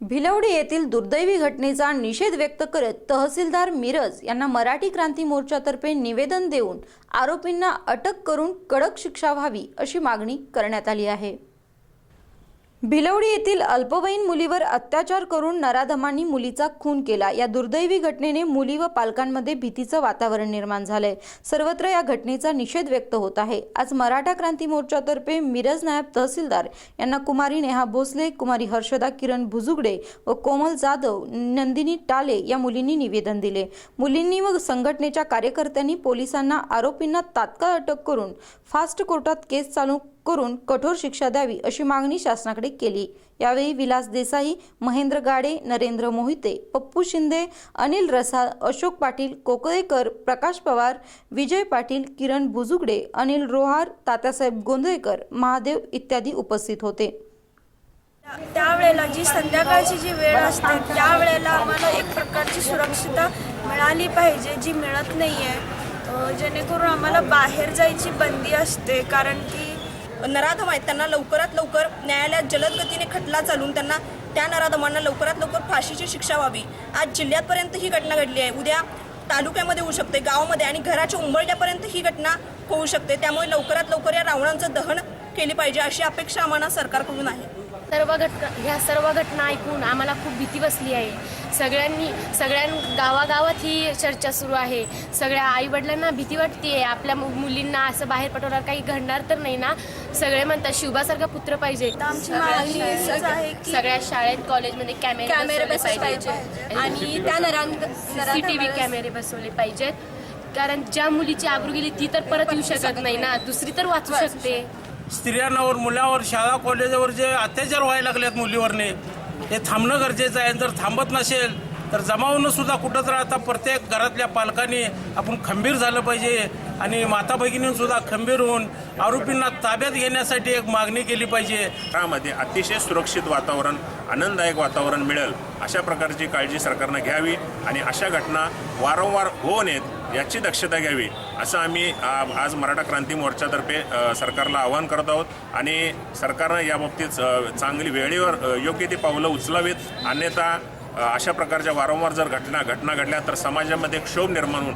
भिलवडी येथील दुर्दैवी घटनेचा निषेध व्यक्त करत तहसीलदार मिरज यांना मराठी क्रांती मोर्चातर्फे निवेदन देऊन आरोपींना अटक करून कडक शिक्षा व्हावी अशी मागणी करण्यात आली आहे. भिलवडी येथील अल्पवयीन मुलीवर अत्याचार करून नराधमांनी मुलीचा खून केला. या दुर्दैवी घटनेने मुली व पालकांमध्ये भीतीचं वातावरण निर्माण झालंय. सर्वत्र या घटनेचा निषेध व्यक्त होत आहे. आज मराठा क्रांती मोर्चातर्फे मिरज नायब तहसीलदार यांना कुमारी नेहा भोसले कुमारी हर्षदा किरण भुजुगडे व कोमल जाधव नंदिनी टाले या मुलींनी निवेदन दिले. मुलींनी व संघटनेच्या कार्यकर्त्यांनी पोलिसांना आरोपींना तात्काळ अटक करून फास्ट कोर्टात केस चालू करून कठोर शिक्षा द्यावी अशी मागणी शासनाकडे केली. यावेळी विलास देसाई महेंद्र गाडे नरेंद्र मोहिते पप्पू शिंदे अनिल रसाळ अशोक पाटील कोकळेकर प्रकाश पवार विजय पाटील किरण बुजुगडे अनिल रोहार तात्यासाहेब गोंधळेकर महादेव इत्यादी उपस्थित होते. त्यावेळेला जी संध्याकाळची जी वेळ असते त्यावेळेला आम्हाला एक प्रकारची सुरक्षितता मिळाली पाहिजे जी मिळत नाही आहे जेणेकरून आम्हाला बाहेर जायची बंदी असते कारण की नराधम आहेत त्यांना लवकरात लवकर न्यायालयात जलद गतीने खटला चालून त्यांना त्या नराधमांना लवकरात लवकर फाशीची शिक्षा व्हावी. आज जिल्ह्यातपर्यंत ही घटना घडली आहे. उद्या तालुक्यामध्ये होऊ शकते गावामध्ये आणि घराच्या उंबरड्यापर्यंत ही घटना होऊ शकते. त्यामुळे लवकरात लवकर या रावणांचं दहन केली पाहिजे अशी अपेक्षा आम्हाला सरकारकडून आहे. सर्व घटना ह्या सर्व घटना ऐकून आम्हाला खूप भीती बसली आहे. सगळ्यांनी सगळ्यां गावागावात ही चर्चा सुरू आहे. सगळ्या आईवडिलांना भीती वाटते आहे आपल्या मुलींना असं बाहेर पटवणार काही घडणार तर नाही ना? सगळे म्हणतात शिवबासारखा पुत्र पाहिजे. आमची मागणी हीच आहे की सगळ्या शाळेत कॉलेजमध्ये कॅमेरे कॅमेरे बसवले पाहिजे आणि त्या नरांत सीसीटीव्ही कॅमेरे बसवले पाहिजेत. कारण ज्या मुलीची आबरू गेली ती तर परत येऊ शकत नाही ना? दुसरी तर वाचू शकते. स्त्रियांवर मुलावर शाळा कॉलेजावर जे अत्याचार व्हायला लागलेत मुलीवरने हे थांबणं गरजेचं आहे. जर थांबत नसेल तर जमावणं सुद्धा कुठं तर आता प्रत्येक घरातल्या पालकांनी आपण खंबीर झालं पाहिजे. आणि माता भगिनी सुद्धा खंबीर होऊन आरोपींना ताब्यात घेण्यासाठी एक मागणी केली पाहिजे. त्यामध्ये अतिशय सुरक्षित वातावरण आनंददायक वातावरण मिळेल अशा प्रकारची काळजी सरकारनं घ्यावी आणि अशा घटना वारंवार होऊ नयेत याची दक्षता घ्यावी असं आम्ही आज मराठा क्रांती मोर्चातर्फे सरकारला आवाहन करत आहोत. आणि सरकारनं याबाबतीत चांगली वेळेवर योग्य ती पावलं उचलावीत. अन्यथा अशा प्रकारच्या वारंवार जर घटना घटना घडल्या तर समाजामध्ये क्षोभ निर्माण होऊन